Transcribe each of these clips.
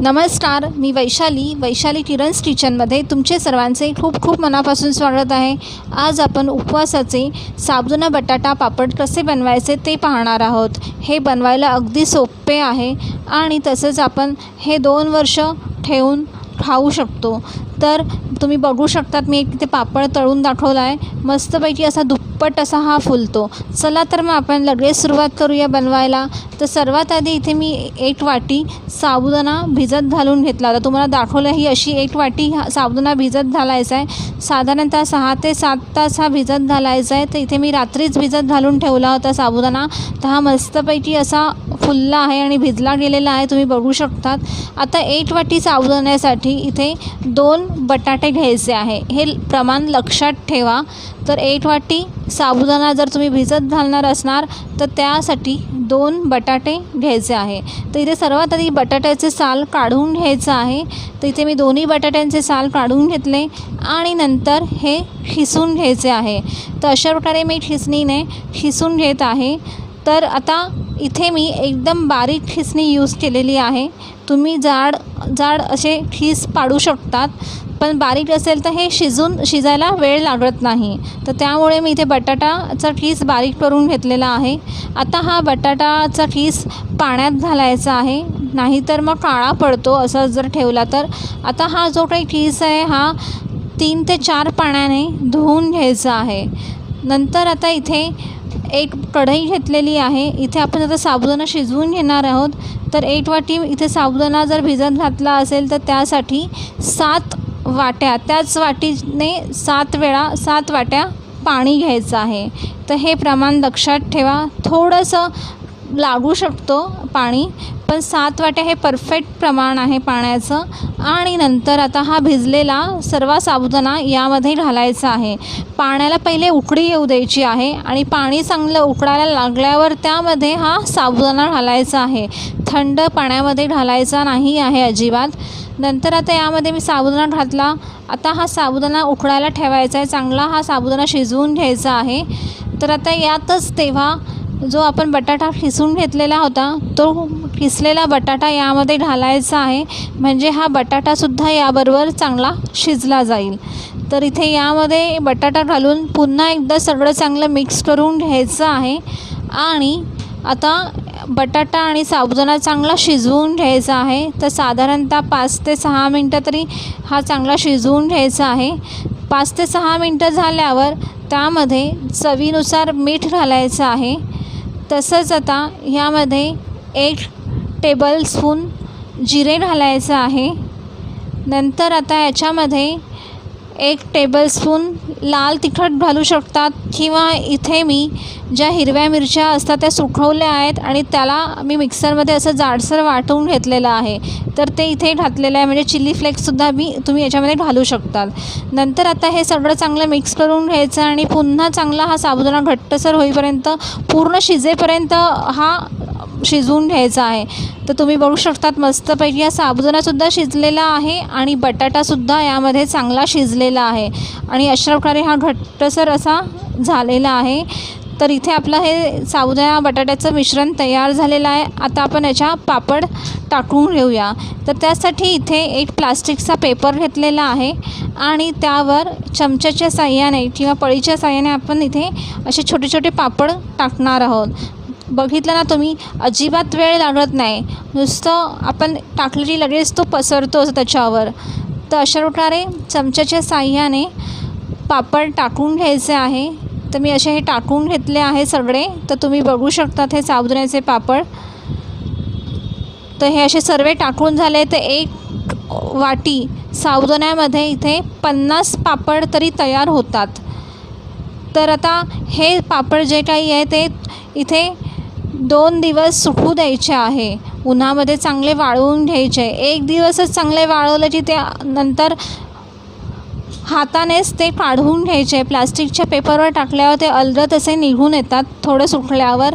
नमस्कार मी वैशाली वैशाली किरण्स किचनमध्ये तुमचे सर्वांचे खूप खूप मनापासून स्वागत आहे. आज आपण उपवासाचे साबुदाणा बटाटा पापड कसे बनवायचे ते पाहणार आहोत. हे बनवायला अगदी सोपे आहे आणि तसंच आपण हे दोन वर्ष ठेवून खाऊ शकतो. तर तुम्ही बघू शकतात मी एक तिथे पापड तळून दाखवला आहे मस्तपैकी असा दुप्पट असा हा फुलतो. चला तर मग आपण लगेच सुरुवात करूया बनवायला. तर सर्वात आधी इथे मी एक वाटी साबुदाणा भिजत घालून घेतला. होता तुम्हाला दाखवलं ही अशी एक वाटी हा साबुदाणा भिजत घालायचा आहे. साधारणतः सहा ते सात तास हा भिजत घालायचा आहे. तर इथे मी रात्रीच भिजत घालून ठेवला होता साबुदाणा. तर हा मस्तपैकी असा फुलला आहे आणि भिजला गेलेला आहे. तुम्ही बघू शकतात. आता एक वाटी साबुदाण्यासाठी इथे दोन बटाटे घ्यायचे आहे. हे प्रमाण लक्षात ठेवा. तर एक वाटी साबुदाणा जर तुम्ही भिजत घालणार असणार तर त्यासाठी दोन बटाटे घ्यायचे आहे. तर इथे सर्वात आधी बटाट्याचे साल काढून घ्यायचं आहे. तर इथे मी दोन्ही बटाट्यांचे साल काढून घेतले आणि नंतर हे खिसून घ्यायचे आहे. तर अशा प्रकारे मी खिसणीने खिसून घेत आहे. तर आता इथे मी एकदम बारीक खिसणी यूज केलेली आहे. तुम्ही जाड जाड असे ठीस पाडू शकतात पण बारीक असेल तर हे शिजून शिजायला वेळ लागत नाही. तर त्यामुळे मी इथे बटाटाचा ठीस बारीक करून घेतलेला आहे. आता हा बटाटाचा ठीस पाण्यात घालायचा आहे. नाहीतर मग काळा पडतो असं जर ठेवला तर. आता हा जो काही ठीस आहे हा तीन ते चार पाण्याने धुवून घ्यायचा आहे. नंतर आता इथे एक कढई घेतलेली आहे. इथे आपण आता साबुदाणा शिजवून घेणार आहोत. तर एक वाटी इथे साबुदाणा जर भिजत घातला असेल तर त्यासाठी सात वाट्या त्याच वाटीने सात वेळा सात वाट्या पाणी घ्यायचं आहे. तर हे प्रमाण लक्षात ठेवा. थोडंसं लागू शकतो पाणी पण सात वाट्या हे परफेक्ट प्रमाण आहे पाण्याचं. आणि नंतर आता हा भिजलेला सर्व साबुदाणा यामध्ये घालायचा आहे. पाण्याला पहिले उकडी येऊ द्यायची आहे आणि पाणी चांगलं उकडायला लागल्यावर त्यामध्ये हा साबुदाणा घालायचा आहे. थंड पाण्यामध्ये घालायचा नाही आहे अजिबात. नंतर आता यामध्ये मी साबुदाणा घातला. आता हा साबुदाणा उकडायला ठेवायचा आहे. चांगला हा साबुदाणा शिजवून घ्यायचा आहे. तर आता यातच तेव्हा जो आपण बटाटा खिसून घेतलेला होता तो खिसलेला बटाटा यामध्ये घालायचा आहे. म्हणजे हा बटाटासुद्धा याबरोबर चांगला शिजला जाईल. तर इथे यामध्ये बटाटा घालून पुन्हा एकदा सगळं चांगलं मिक्स करून घ्यायचं आहे. आणि आता बटाटा आणि साबुदाणा चांगला शिजवून घ्यायचा आहे. तर साधारणतः पाच ते सहा मिनटं तरी हा चांगला शिजवून घ्यायचा आहे. पाच ते सहा मिनटं झाल्यावर त्यामध्ये चवीनुसार मीठ घालायचं आहे. तसंच आता ह्यामध्ये एक टेबलस्पून जिरे घालायचं आहे. नंतर आता याच्यामध्ये एक टेबलस्पून लाल तिखट घालू शकतात किंवा इथे मी ज्या हिरव्या मिरच्या असतात त्या सुकवल्या आहेत आणि त्याला मी मिक्सरमध्ये असं जाडसर वाटून घेतलेलं आहे. तर ते इथे घातलेलं आहे. म्हणजे चिली फ्लेक्ससुद्धा मी तुम्ही याच्यामध्ये घालू शकतात. नंतर आता हे सगळं चांगलं मिक्स करून घ्यायचं आणि पुन्हा चांगला हा साबुदाणा घट्टसर होईपर्यंत पूर्ण शिजेपर्यंत हा शिजवून घ्यायचा आहे. तर तुम्ही बघू शकतात मस्तपैकी हा साबुदाणासुद्धा शिजलेला आहे आणि बटाटासुद्धा यामध्ये चांगला शिजलेला आहे. आणि अशा प्रकारे हा घट्टसर असा झालेला आहे. तर इथे आपलं हे साबुदाणा बटाट्याचं मिश्रण तयार झालेलं आहे. आता आपण याच्या पापड टाकून घेऊया. तर त्यासाठी इथे एक प्लास्टिकचा पेपर घेतलेला आहे आणि त्यावर चमच्याच्या साह्याने किंवा पळीच्या साह्याने आपण इथे असे छोटे छोटे पापड टाकणार आहोत. बघितलं ना तुम्ही अजिबात वेळ लागत नाही. नुसतं आपण टाकलेली लगेच तो पसरतोच त्याच्यावर. तर अशा प्रकारे चमच्याच्या साह्याने पापड टाकून घ्यायचे आहे. तर मी असे हे टाकून घेतले आहे सगळे. तर तुम्ही बघू शकतात हे साबुदाण्याचे पापड. तर हे असे सर्व टाकून झाले. तर एक वाटी साबुदाण्यामध्ये इथे पन्नास पापड तरी तयार होतात. तर आता हे पापड जे काही आहे ते इथे दोन दिवस सुकू द्यायचे आहे. उन्हामध्ये चांगले वाळवून घ्यायचे. एक दिवसच चांगले वाळवलं की त्या नंतर हातानेच ते काढून घ्यायचे. प्लास्टिकच्या पेपरवर टाकल्यावर ते अलगद असे निघून येतात. थोडं सुकल्यावर.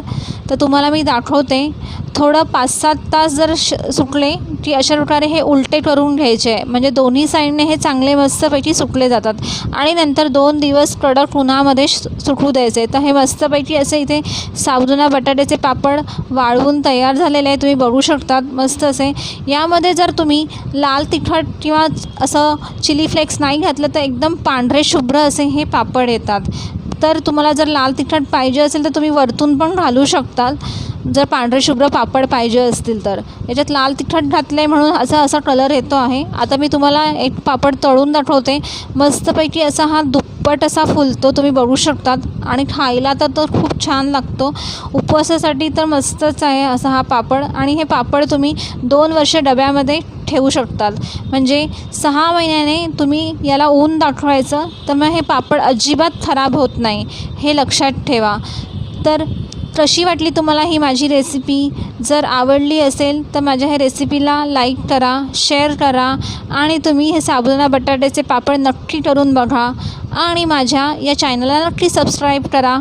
तर तुम्हाला मी दाखवते. थोडं पाच सात तास जर श सुकले की अशा प्रकारे हे उलटे करून घ्यायचे. म्हणजे दोन्ही साईडने हे चांगले मस्तपैकी सुकले जातात. आणि नंतर दोन दिवस कडक उन्हामध्ये सुकू द्यायचे. तर हे मस्तपैकी असे इथे साबुदाणा बटाट्याचे पापड वाळवून तयार झालेले आहे. तुम्ही बघू शकतात. मस्त असे. यामध्ये जर तुम्ही लाल तिखट किंवा असं चिली फ्लेक्स नाही घातलं तर एकदम पांढरे शुभ्र असे हे पापड येतात. तर तुम्हाला जर लाल तिखट पाहिजे असेल तर तुम्ही वरतून पण घालू शकतात जर पांढरे शुभ्र पापड पाहिजे असतील तर. याच्यात लाल तिखट घातलं आहे म्हणून असा असा कलर येतो आहे. आता मी तुम्हाला एक पापड तळून दाखवते. मस्तपैकी असा हा दुप्पट असा फुलतो तुम्ही बघू शकतात. आणि खायला तर तो खूप छान लागतो. उपवासासाठी तर मस्तच आहे असा हा पापड. आणि हे पापड तुम्ही दोन वर्ष डब्यामध्ये ठेवू शकतात. म्हणजे सहा महिन्याने तुम्ही याला ऊन दाखवायचं तर मग हे पापड अजिबात खराब होत नाही. हे लक्षात ठेवा. तर कशी वाटली तुम्हाला ही माझी रेसिपी जर आवडली असेल तर माझ्या ह्या रेसिपीला लाईक करा शेअर करा आणि तुम्ही हे साबुदाणा बटाट्याचे पापड नक्की करून बघा आणि माझ्या या चॅनलला नक्की सबस्क्राईब करा.